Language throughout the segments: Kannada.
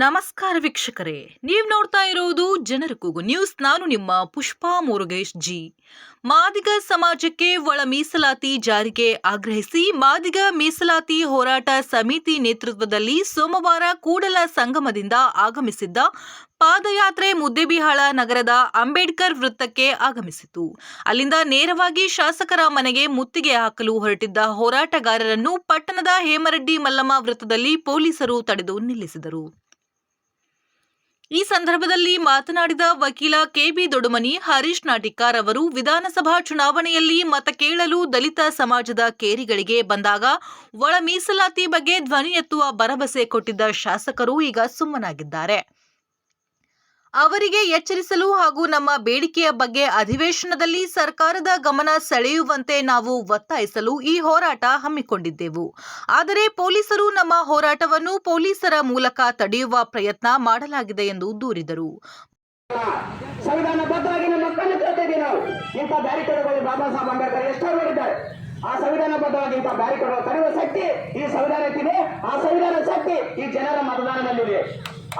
ನಮಸ್ಕಾರ ವೀಕ್ಷಕರೇ, ನೀವು ನೋಡ್ತಾ ಇರೋದು ಜನರ ಕೂಗು ನ್ಯೂಸ್. ನಾನು ನಿಮ್ಮ ಪುಷ್ಪಾ ಮುರುಗೇಶ್ ಜಿ. ಮಾದಿಗ ಸಮಾಜಕ್ಕೆ ಒಳ ಮೀಸಲಾತಿ ಜಾರಿಗೆ ಆಗ್ರಹಿಸಿ ಮಾದಿಗ ಮೀಸಲಾತಿ ಹೋರಾಟ ಸಮಿತಿ ನೇತೃತ್ವದಲ್ಲಿ ಸೋಮವಾರ ಕೂಡಲ ಸಂಗಮದಿಂದ ಆಗಮಿಸಿದ್ದ ಪಾದಯಾತ್ರೆ ಮುದ್ದೇಬಿಹಾಳ ನಗರದ ಅಂಬೇಡ್ಕರ್ ವೃತ್ತಕ್ಕೆ ಆಗಮಿಸಿತು. ಅಲ್ಲಿಂದ ನೇರವಾಗಿ ಶಾಸಕರ ಮನೆಗೆ ಮುತ್ತಿಗೆ ಹಾಕಲು ಹೊರಟಿದ್ದ ಹೋರಾಟಗಾರರನ್ನು ಪಟ್ಟಣದ ಹೇಮರೆಡ್ಡಿ ಮಲ್ಲಮ್ಮ ವೃತ್ತದಲ್ಲಿ ಪೊಲೀಸರು ತಡೆದು ನಿಲ್ಲಿಸಿದರು. ಈ ಸಂದರ್ಭದಲ್ಲಿ ಮಾತನಾಡಿದ ವಕೀಲ ಕೆಬಿ ದೊಡುಮನಿ, ಹರೀಶ್ ನಾಟಿಕಾರ್ ಅವರು, ವಿಧಾನಸಭಾ ಚುನಾವಣೆಯಲ್ಲಿ ಮತ ಕೇಳಲು ದಲಿತ ಸಮಾಜದ ಕೇರಿಗಳಿಗೆ ಬಂದಾಗ ಒಳ ಮೀಸಲಾತಿ ಬಗ್ಗೆ ಧ್ವನಿ ಎತ್ತುವ ಭರವಸೆ ಕೊಟ್ಟಿದ್ದ ಶಾಸಕರು ಈಗ ಸುಮ್ಮನಾಗಿದ್ದಾರೆ. ಅವರಿಗೆ ಎಚ್ಚರಿಸಲು ಹಾಗೂ ನಮ್ಮ ಬೇಡಿಕೆಯ ಬಗ್ಗೆ ಅಧಿವೇಶನದಲ್ಲಿ ಸರ್ಕಾರದ ಗಮನ ಸೆಳೆಯುವಂತೆ ನಾವು ಒತ್ತಾಯಿಸಲು ಈ ಹೋರಾಟ ಹಮ್ಮಿಕೊಂಡಿದ್ದೆವು. ಆದರೆ ಪೊಲೀಸರು ನಮ್ಮ ಹೋರಾಟವನ್ನು ಪೊಲೀಸರ ಮೂಲಕ ತಡೆಯುವ ಪ್ರಯತ್ನ ಮಾಡಲಾಗಿದೆ ಎಂದು ದೂರಿದರು. ಆ ಸಂವಿಧಾನಬದ್ಧವಾಗಿ ಇಂಥ ಬ್ಯಾರಿಕೇಡ್ ತಡೆಯುವ ಶಕ್ತಿ ಈ ಸಂವಿಧಾನಕ್ಕಿದೆ ಆ ಸಂವಿಧಾನ ಶಕ್ತಿ ಈ ಜನರ ಮತದಾನದಲ್ಲಿದೆ.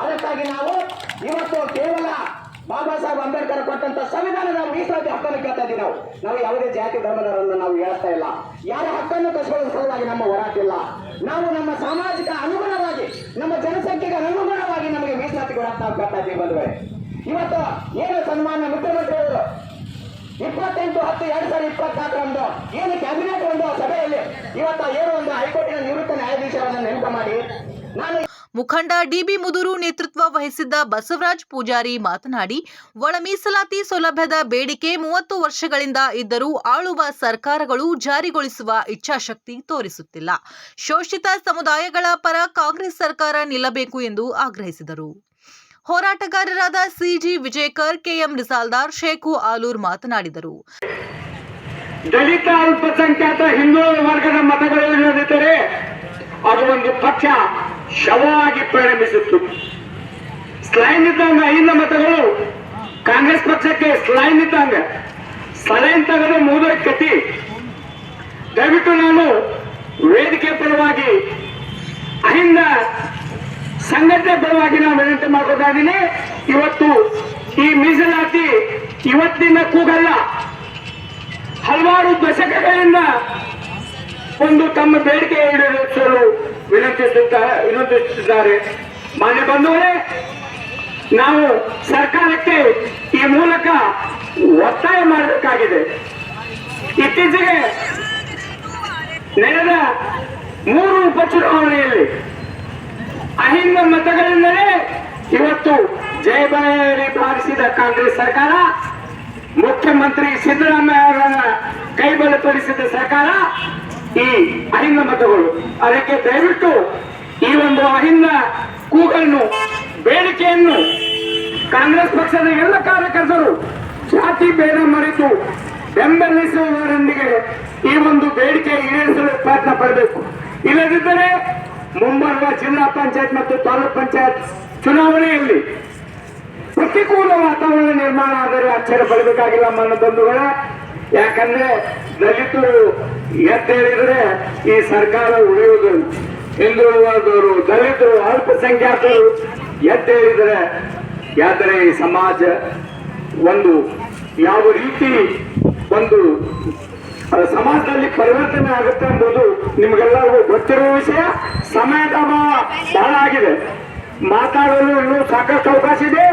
ಅದಕ್ಕಾಗಿ ನಾವು ಇವತ್ತು ಕೇವಲ ಬಾಬಾ ಸಾಹೇಬ್ ಅಂಬೇಡ್ಕರ್ ಕೊಟ್ಟಂತ ಸಂವಿಧಾನದ ಮೀಸಲಾತಿ ಹಕ್ಕನ್ನು ಕೇಳ್ತಾ ಇದ್ದೀವಿ ನಾವು. ನಾವು ಯಾವುದೇ ಜಾತಿ ಧರ್ಮದವರನ್ನು ನಾವು ಹೇಳ್ತಾ ಇಲ್ಲ. ಯಾರ ಹಕ್ಕನ್ನು ಕಸ್ಕೊಳ್ಳುವ ಸಲುವಾಗಿ ನಮ್ಮ ಹೋರಾಟ ಇಲ್ಲ. ನಾವು ನಮ್ಮ ಸಾಮಾಜಿಕ ಅನುಗುಣವಾಗಿ, ನಮ್ಮ ಜನಸಂಖ್ಯೆಗೆ ಅನುಗುಣವಾಗಿ ನಮಗೆ ಮೀಸಲಾತಿ ನಾವು ಕೇಳ್ತಾ ಇದ್ದೀವಿ ಇವತ್ತು ಏನು ಸನ್ಮಾನ ಮುಖ್ಯಮಂತ್ರಿಯವರು ಇಪ್ಪತ್ತೆಂಟು ಹತ್ತು ಎರಡು ಸಾವಿರದ ಇಪ್ಪತ್ನಾಲ್ಕರಂದು ಏನು ಕ್ಯಾಬಿನೆಟ್ ಒಂದು ಸಭೆಯಲ್ಲಿ ಇವತ್ತು ಏನು ಒಂದು ಹೈಕೋರ್ಟಿನ ನಿವೃತ್ತ ನ್ಯಾಯಾಧೀಶರನ್ನು ನೇಮಕ ಮಾಡಿ, ನಾನು ಮುಖಂಡ ಡಿಬಿ ಮುದುರು ನೇತೃತ್ವ ವಹಿಸಿದ್ದ ಬಸವರಾಜ್ ಪೂಜಾರಿ ಮಾತನಾಡಿ, ಒಳ ಮೀಸಲಾತಿ ಸೌಲಭ್ಯದ ಬೇಡಿಕೆ ಮೂವತ್ತು ವರ್ಷಗಳಿಂದ ಇದ್ದರೂ ಆಳುವ ಸರ್ಕಾರಗಳು ಜಾರಿಗೊಳಿಸುವ ಇಚ್ಛಾಶಕ್ತಿ ತೋರಿಸುತ್ತಿಲ್ಲ. ಶೋಷಿತ ಸಮುದಾಯಗಳ ಪರ ಕಾಂಗ್ರೆಸ್ ಸರ್ಕಾರ ನಿಲ್ಲಬೇಕು ಎಂದು ಆಗ್ರಹಿಸಿದರು. ಹೋರಾಟಗಾರರಾದ ಸಿಜಿ ವಿಜಯಕರ್, ಕೆಎಂ ರಿಸಾಲ್ದಾರ್, ಶೇಖು ಆಲೂರ್ ಮಾತನಾಡಿದರು. ದಲಿತ ಅಲ್ಪಸಂಖ್ಯಾತ ಹಿಂದೂ ವರ್ಗದ ಮತಗಳು ಅದು ಒಂದು ಪಕ್ಷ. ಶವವಾಗಿ ಪರಿಣಮಿಸಿತ್ತು. ಸ್ಲೈನ್ ಇದ್ದಂಗ ಐದ ಮತಗಳು ಕಾಂಗ್ರೆಸ್ ಪಕ್ಷಕ್ಕೆ ಸ್ಲೈನ್ ಇದ್ದಂಗ. ಸಲೈನ್ ತೆಗೆದು ಮೂದರ ಕತಿ ದಯವಿಟ್ಟು ನಾನು ವೇದಿಕೆ ಪರವಾಗಿ ಅಹಿಂದ ಸಂಘಟನೆ ಪರವಾಗಿ ನಾನು ವಿನಂತಿ ಮಾಡ್ಕೊತಾ ಇವತ್ತು ಈ ಮೀಸಲಾತಿ ಇವತ್ತಿನ ಕೂಗಲ್ಲ. ಹಲವಾರು ದಶಕಗಳಿಂದ ಒಂದು ತಮ್ಮ ಬೇಡಿಕೆ ಈಡೇರಿಸಲು ವಿನಂತಿಸುತ್ತಾ ವಿನಂತಿಸುತ್ತಿದ್ದಾರೆ. ಮಾನ್ಯ ಬಂಧುಗಳೇ, ನಾವು ಸರ್ಕಾರಕ್ಕೆ ಈ ಮೂಲಕ ಒತ್ತಾಯ ಮಾಡಬೇಕಾಗಿದೆ. ಇತ್ತೀಚೆಗೆ ನಡೆದ ಮೂರು ಉಪಚುನಾವಣೆಯಲ್ಲಿ ಅಹಿಂದ ಮತಗಳಿಂದಲೇ ಇವತ್ತು ಜಯಬಾರಿ ಬಾರಿಸಿದ ಕಾಂಗ್ರೆಸ್ ಸರ್ಕಾರ, ಮುಖ್ಯಮಂತ್ರಿ ಸಿದ್ದರಾಮಯ್ಯ ಅವರ ಕೈಬಲಪಡಿಸಿದ ಸರ್ಕಾರ ಈ ಅಹಿಂದ ಮತಗಳು ಅದಕ್ಕೆ ದಯವಿಟ್ಟು ಈ ಒಂದು ಅಹಿಂದ ಕೂಗನ್ನು, ಬೇಡಿಕೆಯನ್ನು ಕಾಂಗ್ರೆಸ್ ಪಕ್ಷದ ಎಲ್ಲ ಕಾರ್ಯಕರ್ತರು ಜಾತಿ ಭೇದ ಮರೆತು ಬೆಂಬಲಿಸುವವರೊಂದಿಗೆ ಈ ಒಂದು ಬೇಡಿಕೆ ಈಡೇರಿಸಲು ಪ್ರಯತ್ನ ಪಡಬೇಕು. ಇಲ್ಲದಿದ್ದರೆ ಮುಂಬರುವ ಜಿಲ್ಲಾ ಪಂಚಾಯತ್ ಮತ್ತು ತಾಲೂಕ್ ಪಂಚಾಯತ್ ಚುನಾವಣೆಯಲ್ಲಿ ಪ್ರತಿಕೂಲ ವಾತಾವರಣ ನಿರ್ಮಾಣ ಆದರೆ ಆಶ್ಚರ್ಯ ಪಡಬೇಕಾಗಿಲ್ಲ ಮನ ಬಂಧುಗಳ ಯಾಕಂದ್ರೆ ದಲಿತರು ಎದ್ದೇಳಿದ್ರೆ ಈ ಸರ್ಕಾರ ಉಳಿಯುವುದು ಹಿಂದುಳಿದವರು, ದಲಿತರು, ಅಲ್ಪಸಂಖ್ಯಾತರು ಎದ್ದೇಳಿದ್ರೆ ಯಾದರೆ ಈ ಸಮಾಜ ಒಂದು ಯಾವ ರೀತಿ ಒಂದು ಸಮಾಜದಲ್ಲಿ ಪರಿವರ್ತನೆ ಆಗುತ್ತೆ ಎಂಬುದು ನಿಮಗೆಲ್ಲರಿಗೂ ಗೊತ್ತಿರುವ ವಿಷಯ. ಸಮಯದ ಬಹಳ ಆಗಿದೆ. ಮಾತಾಡಲು ಇನ್ನೂ ಸಾಕಷ್ಟು ಅವಕಾಶ ಇದೆ.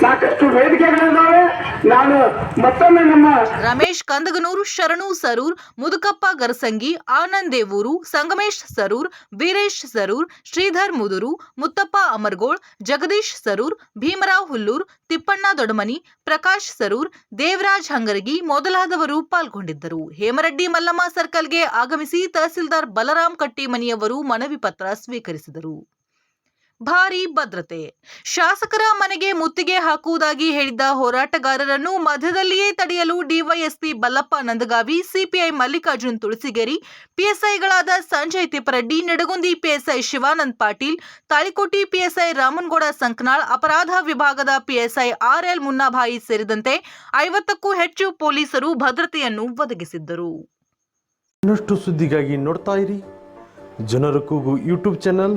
ಸಾಕಷ್ಟು ವೇದಿಕೆಗಳಿದ್ದಾವೆ. ನಾನು ಮತ್ತೊಮ್ಮೆ ನಮ್ಮ ರಮೇಶ್ ಕಂದಗನೂರು, ಶರಣು ಸರೂರ್, ಮುದುಕಪ್ಪ ಗರಸಂಗಿ, ಆನಂದ್ ದೇವೂರು, ಸಂಗಮೇಶ್ ಸರೂರ್, ವೀರೇಶ್ ಸರೂರ್, ಶ್ರೀಧರ್ ಮುದುರು, ಮುತ್ತಪ್ಪ ಅಮರ್ಗೋಳ್, ಜಗದೀಶ್ ಸರೂರ್, ಭೀಮರಾವ್ ಹುಲ್ಲೂರ್, ತಿಪ್ಪಣ್ಣ ದೊಡಮನಿ ಪ್ರಕಾಶ್ ಸರೂರ್, ದೇವರಾಜ್ ಹಂಗರಗಿ ಮೊದಲಾದವರು ಪಾಲ್ಗೊಂಡಿದ್ದರು. ಹೇಮರೆಡ್ಡಿ ಮಲ್ಲಮ್ಮ ಸರ್ಕಲ್ಗೆ ಆಗಮಿಸಿ ತಹಸೀಲ್ದಾರ್ ಬಲರಾಮ್ ಕಟ್ಟಿಮನಿಯವರು ಮನವಿ ಪತ್ರ ಸ್ವೀಕರಿಸಿದರು. ಭಾರೀ ಭದ್ರತೆ. ಶಾಸಕರ ಮನೆಗೆ ಮುತ್ತಿಗೆ ಹಾಕುವುದಾಗಿ ಹೇಳಿದ್ದ ಹೋರಾಟಗಾರರನ್ನು ಮಧ್ಯದಲ್ಲಿಯೇ ತಡೆಯಲು ಡಿವೈಎಸ್ಪಿ ಬಲ್ಲಪ್ಪ ನಂದಗಾವಿ, ಸಿಪಿಐ ಮಲ್ಲಿಕಾರ್ಜುನ್ ತುಳಸಿಗೇರಿ, ಪಿಎಸ್ಐಗಳಾದ ಸಂಜಯ್ ತಿಪ್ಪರೆಡ್ಡಿ, ನಡಗುಂದಿ ಪಿಎಸ್ಐ ಶಿವಾನಂದ್ ಪಾಟೀಲ್, ತಾಳಿಕೋಟಿ ಪಿಎಸ್ಐ ರಾಮನ್ಗೌಡ ಸಂಕನಾಳ್, ಅಪರಾಧ ವಿಭಾಗದ ಪಿಎಸ್ಐ ಆರ್ಎಲ್ ಮುನ್ನಾಭಾಯಿ ಸೇರಿದಂತೆ ಐವತ್ತಕ್ಕೂ ಹೆಚ್ಚು ಪೊಲೀಸರು ಭದ್ರತೆಯನ್ನು ಒದಗಿಸಿದ್ದರು. ಇನ್ನಷ್ಟು ಸುದ್ದಿಗಾಗಿ ನೋಡ್ತಾ ಇರಿ. ಜನರ ಕೂಗು ಯೂಟ್ಯೂಬ್ ಚಾನಲ್.